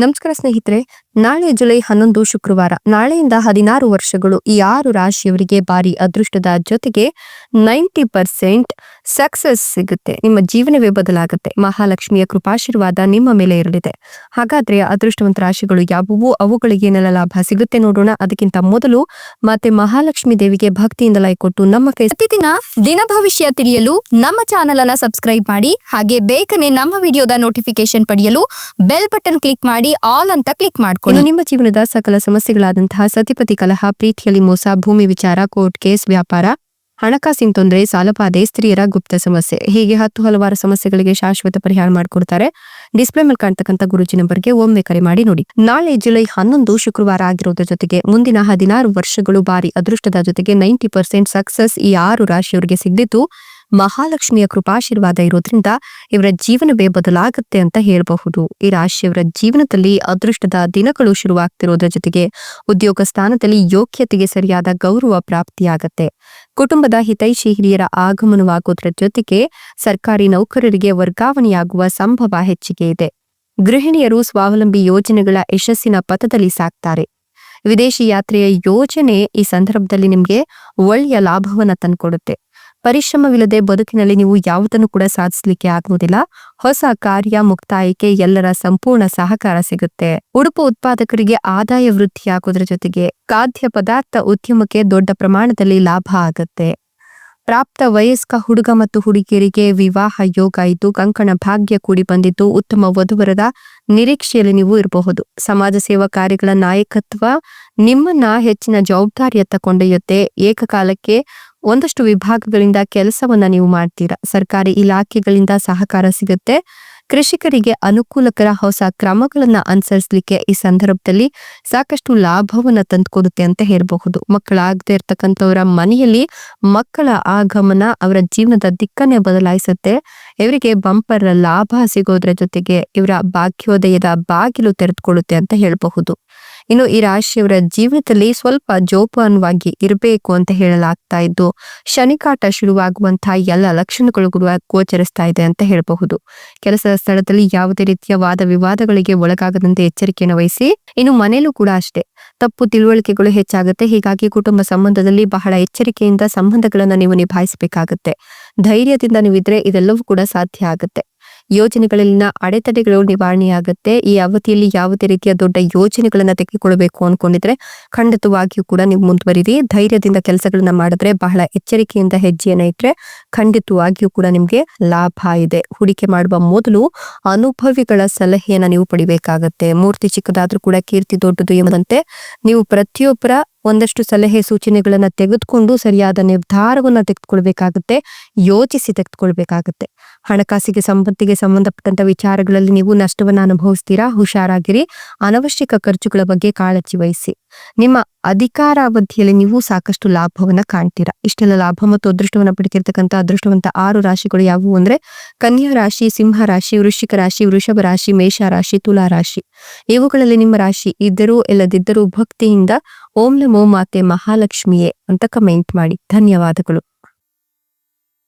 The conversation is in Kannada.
ನಮಸ್ಕಾರ ಸ್ನೇಹಿತರೆ, ನಾಳೆ ಜುಲೈ ಹನ್ನೊಂದು ಶುಕ್ರವಾರ, ನಾಳೆಯಿಂದ ಹದಿನಾರು ವರ್ಷಗಳು ಈ ಆರು ರಾಶಿಯವರಿಗೆ ಭಾರಿ ಅದೃಷ್ಟದ ಜೊತೆಗೆ ನೈಂಟಿ ಪರ್ಸೆಂಟ್ ಸಕ್ಸಸ್ ಸಿಗುತ್ತೆ. ನಿಮ್ಮ ಜೀವನವೇ ಬದಲಾಗುತ್ತೆ. ಮಹಾಲಕ್ಷ್ಮಿಯ ಕೃಪಾಶೀರ್ವಾದ ನಿಮ್ಮ ಮೇಲೆ ಇರಲಿದೆ. ಹಾಗಾದ್ರೆ ಅದೃಷ್ಟವಂತ ರಾಶಿಗಳು ಯಾವುವು? ಅವುಗಳಿಗೆ ಏನೆಲ್ಲ ಲಾಭ ಸಿಗುತ್ತೆ ನೋಡೋಣ. ಅದಕ್ಕಿಂತ ಮೊದಲು ಮತ್ತೆ ಮಹಾಲಕ್ಷ್ಮಿ ದೇವಿಗೆ ಭಕ್ತಿಯಿಂದ ಲೈಕ್ ಕೊಟ್ಟು ನಮ್ಮ ಕೈ ಪ್ರತಿದಿನ ದಿನ ಭವಿಷ್ಯ ತಿಳಿಯಲು ನಮ್ಮ ಚಾನೆಲ್ ಅನ್ನ ಸಬ್ಸ್ಕ್ರೈಬ್ ಮಾಡಿ, ಹಾಗೆ ಬೇಗನೆ ನಮ್ಮ ವಿಡಿಯೋದ ನೋಟಿಫಿಕೇಶನ್ ಪಡೆಯಲು ಬೆಲ್ ಬಟನ್ ಕ್ಲಿಕ್ ಮಾಡಿ. ಆಲ್ ಅಂತ ಕ್ಲಿಕ್ ಮಾಡ್ಕೊಂಡು ನಿಮ್ಮ ಜೀವನದ ಸಕಲ ಸಮಸ್ಯೆಗಳಾದಂತಹ ಸತಿಪತಿ ಕಲಹ, ಪ್ರೀತಿಯಲ್ಲಿ ಮೋಸ, ಭೂಮಿ ವಿಚಾರ, ಕೋರ್ಟ್ ಕೇಸ್, ವ್ಯಾಪಾರ, ಹಣಕಾಸಿನ ತೊಂದರೆ ಸಾಲಪಾದೆ ಸ್ತ್ರೀಯರ ಗುಪ್ತ ಸಮಸ್ಯೆ, ಹೀಗೆ ಹತ್ತು ಹಲವಾರು ಸಮಸ್ಯೆಗಳಿಗೆ ಶಾಶ್ವತ ಪರಿಹಾರ ಮಾಡಿಕೊಡ್ತಾರೆ. ಡಿಸ್ಪ್ಲೇ ಮೇಲೆ ಕಾಣ್ತಕ್ಕಂಥ ಗುರುಜಿ ನಂಬರ್ಗೆ ಒಮ್ಮೆ ಕರೆ ಮಾಡಿ ನೋಡಿ. ನಾಳೆ ಜುಲೈ ಹನ್ನೊಂದು ಶುಕ್ರವಾರ ಆಗಿರೋದ್ರ ಜೊತೆಗೆ ಮುಂದಿನ ಹದಿನಾರು ವರ್ಷಗಳು ಬಾರಿ ಅದೃಷ್ಟದ ಜೊತೆಗೆ ನೈಂಟಿ ಪರ್ಸೆಂಟ್ ಸಕ್ಸಸ್ ಈ ಆರು ರಾಶಿಯವರಿಗೆ ಸಿಗ್ದಿದ್ದು ಮಹಾಲಕ್ಷ್ಮಿಯ ಕೃಪಾಶೀರ್ವಾದ ಇರೋದ್ರಿಂದ ಇವರ ಜೀವನವೇ ಬದಲಾಗುತ್ತೆ ಅಂತ ಹೇಳಬಹುದು. ಈ ರಾಶಿಯವರ ಜೀವನದಲ್ಲಿ ಅದೃಷ್ಟದ ದಿನಗಳು ಶುರುವಾಗ್ತಿರೋದ್ರ ಜೊತೆಗೆ ಉದ್ಯೋಗ ಸ್ಥಾನದಲ್ಲಿ ಯೋಗ್ಯತೆಗೆ ಸರಿಯಾದ ಗೌರವ ಪ್ರಾಪ್ತಿಯಾಗತ್ತೆ. ಕುಟುಂಬದ ಹಿತೈಷಿ ಹಿರಿಯರ ಆಗಮನವಾಗೋದ್ರ ಜೊತೆಗೆ ಸರ್ಕಾರಿ ನೌಕರರಿಗೆ ವರ್ಗಾವಣೆಯಾಗುವ ಸಂಭವ ಹೆಚ್ಚಿಗೆ ಇದೆ. ಗೃಹಿಣಿಯರು ಸ್ವಾವಲಂಬಿ ಯೋಜನೆಗಳ ಯಶಸ್ಸಿನ ಪಥದಲ್ಲಿ ಸಾಕ್ತಾರೆ. ವಿದೇಶಿ ಯಾತ್ರೆಯ ಯೋಜನೆ ಈ ಸಂದರ್ಭದಲ್ಲಿ ನಿಮಗೆ ಒಳ್ಳೆಯ ಲಾಭವನ್ನ ತಂದ್ಕೊಡುತ್ತೆ. ಪರಿಶ್ರಮವಿಲ್ಲದೆ ಬದುಕಿನಲ್ಲಿ ನೀವು ಯಾವುದನ್ನು ಕೂಡ ಸಾಧಿಸಲಿಕ್ಕೆ ಆಗುವುದಿಲ್ಲ. ಹೊಸ ಕಾರ್ಯ, ಮುಕ್ತಾಯಕ್ಕೆ ಎಲ್ಲರ ಸಂಪೂರ್ಣ ಸಹಕಾರ ಸಿಗುತ್ತೆ. ಉಡುಪು ಉತ್ಪಾದಕರಿಗೆ ಆದಾಯ ವೃದ್ಧಿಯಾಗುವುದರ ಜೊತೆಗೆ ಖಾದ್ಯ ಪದಾರ್ಥ ಉದ್ಯಮಕ್ಕೆ ದೊಡ್ಡ ಪ್ರಮಾಣದಲ್ಲಿ ಲಾಭ ಆಗುತ್ತೆ. ಪ್ರಾಪ್ತ ವಯಸ್ಕ ಹುಡುಗ ಮತ್ತು ಹುಡುಗಿಯರಿಗೆ ವಿವಾಹ, ಯೋಗ ಇದ್ದು ಕಂಕಣ ಭಾಗ್ಯ ಕೂಡಿ ಬಂದಿದ್ದು ಉತ್ತಮ ವಧುವರದ ನಿರೀಕ್ಷೆಯಲ್ಲಿ ನೀವು ಇರಬಹುದು. ಸಮಾಜ ಸೇವಾ ಕಾರ್ಯಗಳ ನಾಯಕತ್ವ ನಿಮ್ಮನ್ನ ಹೆಚ್ಚಿನ ಜವಾಬ್ದಾರಿಯತ್ತ ಕೊಂಡೊಯ್ಯುತ್ತೆ. ಏಕಕಾಲಕ್ಕೆ ಒಂದಷ್ಟು ವಿಭಾಗಗಳಿಂದ ಕೆಲಸವನ್ನ ನೀವು ಮಾಡ್ತೀರಾ? ಸರ್ಕಾರಿ ಇಲಾಖೆಗಳಿಂದ ಸಹಕಾರ ಸಿಗುತ್ತೆ. ಕೃಷಿಕರಿಗೆ ಅನುಕೂಲಕರ ಹೊಸ ಕ್ರಮಗಳನ್ನ ಅನುಸರಿಸಲಿಕ್ಕೆ ಈ ಸಂದರ್ಭದಲ್ಲಿ ಸಾಕಷ್ಟು ಲಾಭವನ್ನ ತಂದುಕೊಡುತ್ತೆ ಅಂತ ಹೇಳಬಹುದು. ಮಕ್ಕಳಾಗದೇ ಇರ್ತಕ್ಕಂಥವರ ಮನೆಯಲ್ಲಿ ಮಕ್ಕಳ ಆಗಮನ ಅವರ ಜೀವನದ ದಿಕ್ಕನ್ನೇ ಬದಲಾಯಿಸುತ್ತೆ. ಇವರಿಗೆ ಬಂಪರ್ ಲಾಭ ಸಿಗೋದ್ರ ಜೊತೆಗೆ ಇವರ ಭಾಗ್ಯೋದಯದ ಬಾಗಿಲು ತೆರೆದುಕೊಳ್ಳುತ್ತೆ ಅಂತ ಹೇಳಬಹುದು. ಇನ್ನು ಈ ರಾಶಿಯವರ ಜೀವನದಲ್ಲಿ ಸ್ವಲ್ಪ ಜೋಪಾನವಾಗಿ ಇರಬೇಕು ಅಂತ ಹೇಳಲಾಗ್ತಾ ಇದ್ದು, ಶನಿಕಾಟ ಶುರುವಾಗುವಂತಹ ಎಲ್ಲ ಲಕ್ಷಣಗಳು ಗೋಚರಿಸ್ತಾ ಇದೆ ಅಂತ ಹೇಳಬಹುದು. ಕೆಲಸದ ಸ್ಥಳದಲ್ಲಿ ಯಾವುದೇ ರೀತಿಯ ವಾದ ವಿವಾದಗಳಿಗೆ ಒಳಗಾಗದಂತೆ ಎಚ್ಚರಿಕೆಯನ್ನು ವಹಿಸಿ, ಇನ್ನು ಮನೆಯಲ್ಲೂ ಕೂಡ ಅಷ್ಟೇ. ತಪ್ಪು ತಿಳುವಳಿಕೆಗಳು ಹೆಚ್ಚಾಗುತ್ತೆ, ಹೀಗಾಗಿ ಕುಟುಂಬ ಸಂಬಂಧದಲ್ಲಿ ಬಹಳ ಎಚ್ಚರಿಕೆಯಿಂದ ಸಂಬಂಧಗಳನ್ನ ನೀವು ನಿಭಾಯಿಸಬೇಕಾಗುತ್ತೆ. ಧೈರ್ಯದಿಂದ ನೀವಿದ್ರೆ ಇದೆಲ್ಲವೂ ಕೂಡ ಸಾಧ್ಯ ಆಗುತ್ತೆ. ಯೋಜನೆಗಳಲ್ಲಿನ ಅಡೆತಡೆಗಳು ನಿವಾರಣೆಯಾಗುತ್ತೆ. ಈ ಅವಧಿಯಲ್ಲಿ ಯಾವುದೇ ರೀತಿಯ ದೊಡ್ಡ ಯೋಜನೆಗಳನ್ನ ತೆಗೆದುಕೊಳ್ಬೇಕು ಅನ್ಕೊಂಡಿದ್ರೆ ಖಂಡಿತವಾಗಿಯೂ ಕೂಡ ನೀವು ಮುಂದುವರಿರಿ. ಧೈರ್ಯದಿಂದ ಕೆಲಸಗಳನ್ನ ಮಾಡಿದ್ರೆ ಬಹಳ ಎಚ್ಚರಿಕೆಯಿಂದ ಹೆಜ್ಜೆಯನ್ನ ಇಟ್ಟರೆ ಖಂಡಿತವಾಗಿಯೂ ಕೂಡ ನಿಮ್ಗೆ ಲಾಭ ಇದೆ. ಹೂಡಿಕೆ ಮಾಡುವ ಮೊದಲು ಅನುಭವಿಗಳ ಸಲಹೆಯನ್ನ ನೀವು ಪಡಿಬೇಕಾಗತ್ತೆ. ಮೂರ್ತಿ ಚಿಕ್ಕದಾದ್ರೂ ಕೂಡ ಕೀರ್ತಿ ದೊಡ್ಡದು ಎಂಬಂತೆ ನೀವು ಪ್ರತಿಯೊಬ್ಬರ ಒಂದಷ್ಟು ಸಲಹೆ ಸೂಚನೆಗಳನ್ನ ತೆಗೆದುಕೊಂಡು ಸರಿಯಾದ ನಿರ್ಧಾರವನ್ನ ತೆಗೆದುಕೊಳ್ಬೇಕಾಗುತ್ತೆ. ಯೋಚಿಸಿ ತೆಗೆದುಕೊಳ್ಬೇಕಾಗುತ್ತೆ. ಹಣಕಾಸಿಗೆ ಸಂಪತ್ತಿಗೆ ಸಂಬಂಧಪಟ್ಟಂತ ವಿಚಾರಗಳಲ್ಲಿ ನೀವು ನಷ್ಟವನ್ನ ಅನುಭವಿಸ್ತೀರಾ? ಹುಷಾರಾಗಿರಿ. ಅನವಶ್ಯಕ ಖರ್ಚುಗಳ ಬಗ್ಗೆ ಕಾಳಜಿ ವಹಿಸಿ. ನಿಮ್ಮ ಅಧಿಕಾರಾವಧಿಯಲ್ಲಿ ನೀವು ಸಾಕಷ್ಟು ಲಾಭವನ್ನ ಕಾಣ್ತೀರಾ? ಇಷ್ಟೆಲ್ಲ ಲಾಭ ಮತ್ತು ಅದೃಷ್ಟವನ್ನ ಪಡೆದಿರ್ತಕ್ಕಂಥ ಅದೃಷ್ಟವಂತ ಆರು ರಾಶಿಗಳು ಯಾವುವು ಅಂದ್ರೆ ಕನ್ಯಾ ರಾಶಿ, ಸಿಂಹ ರಾಶಿ, ವೃಶ್ಚಿಕ ರಾಶಿ, ವೃಷಭ ರಾಶಿ, ಮೇಷ ರಾಶಿ, ತುಲಾ ರಾಶಿ. ಇವುಗಳಲ್ಲಿ ನಿಮ್ಮ ರಾಶಿ ಇದ್ದರೂ ಇಲ್ಲದಿದ್ದರೂ ಭಕ್ತಿಯಿಂದ ಓಂ ನಮೋ ಮಾತೆ ಮಹಾಲಕ್ಷ್ಮಿಯೇ ಅಂತ ಕಮೆಂಟ್ ಮಾಡಿ. ಧನ್ಯವಾದಗಳು.